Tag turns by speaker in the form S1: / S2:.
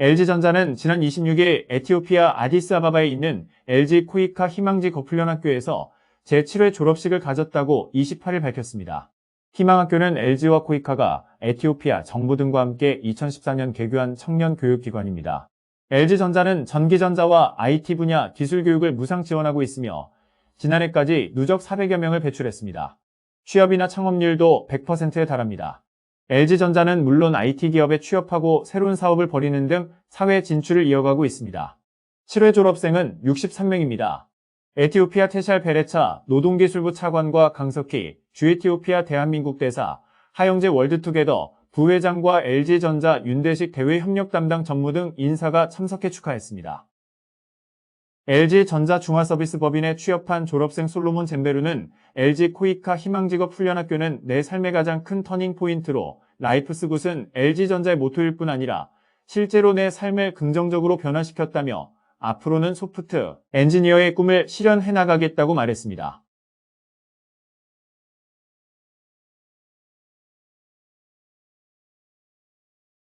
S1: LG전자는 지난 26일 에티오피아 아디스아바바에 있는 LG 코이카 희망지 거풀련학교에서 제7회 졸업식을 가졌다고 28일 밝혔습니다. 희망학교는 LG와 코이카가 에티오피아 정부 등과 함께 2014년 개교한 청년 교육기관입니다. LG전자는 전기전자와 IT 분야 기술 교육을 무상 지원하고 있으며 지난해까지 누적 400여 명을 배출했습니다. 취업이나 창업률도 100%에 달합니다. LG전자는 물론 IT 기업에 취업하고 새로운 사업을 벌이는 등 사회 진출을 이어가고 있습니다. 7회 졸업생은 63명입니다. 에티오피아 테샬 베레차 노동기술부 차관과 강석희, 주에티오피아 대한민국 대사, 하영재 월드투게더 부회장과 LG전자 윤대식 대외 협력 담당 전무 등 인사가 참석해 축하했습니다. LG전자 중화서비스법인에 취업한 졸업생 솔로몬 젠베루는 LG 코이카 희망직업 훈련학교는 내 삶의 가장 큰 터닝포인트로 라이프스 굿은 LG전자의 모토일 뿐 아니라 실제로 내 삶을 긍정적으로 변화시켰다며 앞으로는 소프트 엔지니어의 꿈을 실현해 나가겠다고 말했습니다.